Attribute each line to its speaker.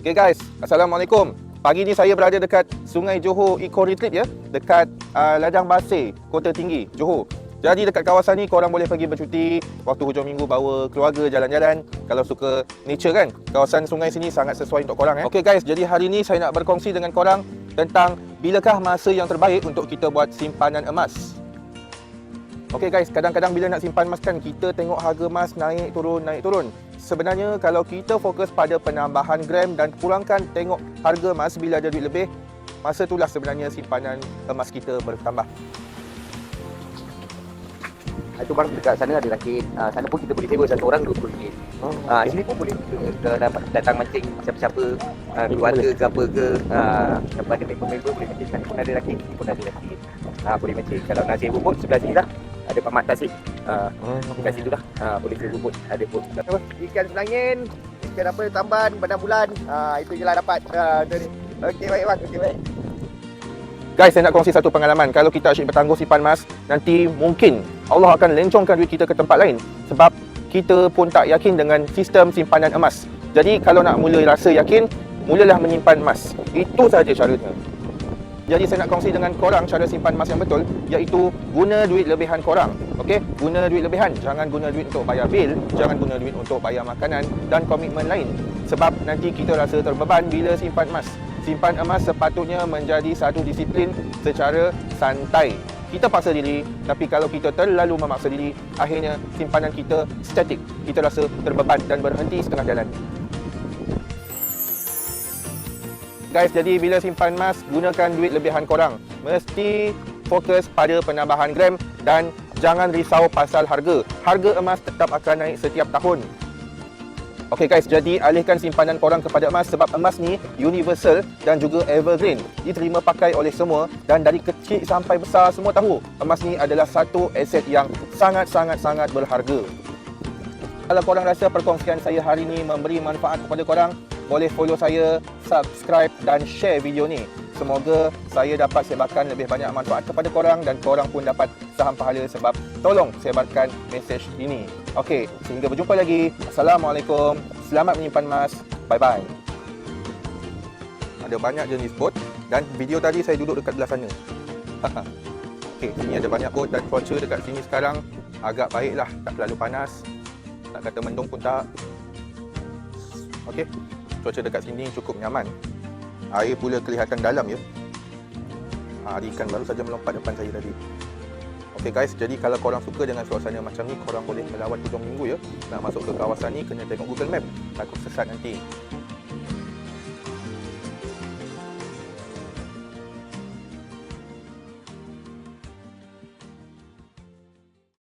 Speaker 1: Okay guys, Assalamualaikum. Pagi ni saya berada dekat Sungai Johor Eco Retreat ya, dekat uh, Ladang Basir, Kota Tinggi, Johor. Jadi dekat kawasan ni korang boleh pergi bercuti waktu hujung minggu bawa keluarga jalan-jalan kalau suka nature kan. Kawasan sungai sini sangat sesuai untuk korang eh. Okey guys, jadi hari ni saya nak berkongsi dengan korang tentang bilakah masa yang terbaik untuk kita buat simpanan emas. Okey guys, kadang-kadang bila nak simpan emas kan kita tengok harga emas naik turun naik turun. Sebenarnya kalau kita fokus pada penambahan gram dan kurangkan tengok harga emas bila ada duit lebih, masa itulah sebenarnya simpanan emas kita bertambah.
Speaker 2: Ah, Itu baru dekat sana ada rakit. Ah, sana pun kita boleh sewa satu orang RM20.
Speaker 1: Oh,
Speaker 2: Ah, sini pun boleh kita dapat datang mancing siapa-siapa ah, keluarga ke apa ke ah, siapa ada member-member boleh mancing sana pun ada rakit, sini pun ada rakit. Ah, boleh mancing. Kalau nak sewa bubut sebelah sini lah. Ada Pak Mat Tasik. Ah, kat situ lah. Ah, boleh sewa bubut. Ada pun. Apa? Ikan selangin, ikan apa tamban, bandar bulan. Ah, itu je lah dapat. Ah, ni. Okey baik bang. Okey baik.
Speaker 1: Guys, saya nak kongsi satu pengalaman. Kalau kita asyik bertangguh simpan emas, nanti mungkin Allah akan lencongkan duit kita ke tempat lain. Sebab kita pun tak yakin dengan sistem simpanan emas. Jadi kalau nak mula rasa yakin, mulalah menyimpan emas. Itu sahaja caranya. Jadi saya nak kongsi dengan korang cara simpan emas yang betul iaitu guna duit lebihan korang. Okey, guna duit lebihan. Jangan guna duit untuk bayar bil, jangan guna duit untuk bayar makanan dan komitmen lain. Sebab nanti kita rasa terbeban bila simpan emas. Simpan emas sepatutnya menjadi satu disiplin secara santai. Kita paksa diri, tapi kalau kita terlalu memaksa diri, akhirnya simpanan kita statik. Kita rasa terbeban dan berhenti setengah jalan. Guys, jadi bila simpan emas, gunakan duit lebihan korang. Mesti fokus pada penambahan gram dan jangan risau pasal harga. Harga emas tetap akan naik setiap tahun. Okey guys, jadi alihkan simpanan korang kepada emas sebab emas ni universal dan juga evergreen. Diterima pakai oleh semua dan dari kecil sampai besar semua tahu emas ni adalah satu aset yang sangat-sangat-sangat berharga. Kalau korang rasa perkongsian saya hari ini memberi manfaat kepada korang, boleh follow saya, subscribe dan share video ni. Semoga saya dapat sebarkan lebih banyak manfaat kepada korang dan korang pun dapat saham pahala sebab tolong sebarkan mesej ini. Okey, sehingga berjumpa lagi. Assalamualaikum. Selamat menyimpan emas. Bye-bye. Ada banyak jenis bot dan video tadi saya duduk dekat belah sana. Okey, sini ada banyak bot dan cuaca dekat sini sekarang agak baiklah, tak terlalu panas. Nak kata mendung pun tak. Okey, cuaca dekat sini cukup nyaman. Air pula kelihatan dalam ya. Ha, ikan baru saja melompat depan saya tadi. Okey guys, jadi kalau korang suka dengan suasana macam ni, korang boleh melawat hujung minggu ya. Nak masuk ke kawasan ni, kena tengok Google Map. Takut sesat nanti.